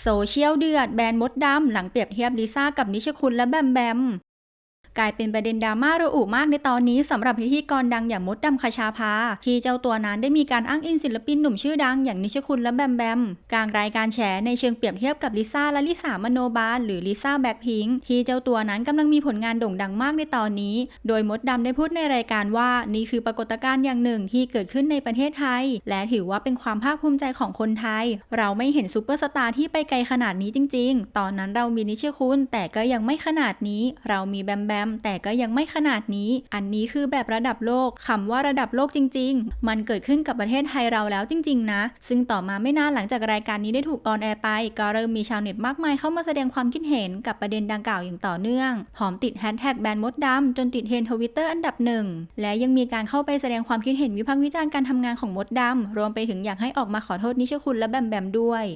โซเชียลเดือดแบนมดดำหลังเปรียบเทียบลิซ่ากับนิชคุณและแบมแบม กลายเป็นประเด็นดราม่าระอุมากในตอนนี้สำหรับพิธีกรดังอย่างมดดำคชาภาที่เจ้าตัวนั้นได้มีการอ้างอิงศิลปินหนุ่มชื่อดังอย่างนิชคุณและแบมแบมกลางรายการแฉในเชิงเปรียบเทียบกับลิซ่าและลิสามโนบาลหรือลิซ่าแบ็คพิงที่เจ้าตัวนั้นกำลังมีผลงานโด่งดังมากในตอนนี้ โดยมดดำได้พูดในรายการว่านี่คือปรากฏการณ์อย่างหนึ่งที่เกิดขึ้นในประเทศไทย และถือว่าเป็นความภาคภูมิใจของคนไทย เราไม่เห็นซูเปอร์สตาร์ที่ไปไกลขนาดนี้จริง ๆ ตอนนั้นเรามีนิชคุณแต่ก็ยังไม่ขนาดนี้ เรามีแบมแบมแต่ก็ยังไม่ขนาดนี้ อันนี้คือแบบระดับโลกคำว่าระดับโลกจริง ๆ มันเกิดขึ้นกับประเทศไทยเราแล้วจริง ๆ นะ ซึ่งต่อมาไม่นานหลังจากรายการนี้ได้ถูกออนแอร์ไป ก็เริ่มมีชาวเน็ตมากมายเข้ามาแสดงความคิดเห็นกับประเด็นดังกล่าวอย่างต่อเนื่องพร้อมติดแฮชแท็กแบนมดดำจนติดเทรนทวิตเตอร์อันดับหนึ่ง และยังมีการเข้าไปแสดงความคิดเห็นวิพากษ์วิจารณ์การทำงานของมดดำรวมไปถึงอยากให้ออกมาขอโทษนิชคุณและแบมแบมด้วย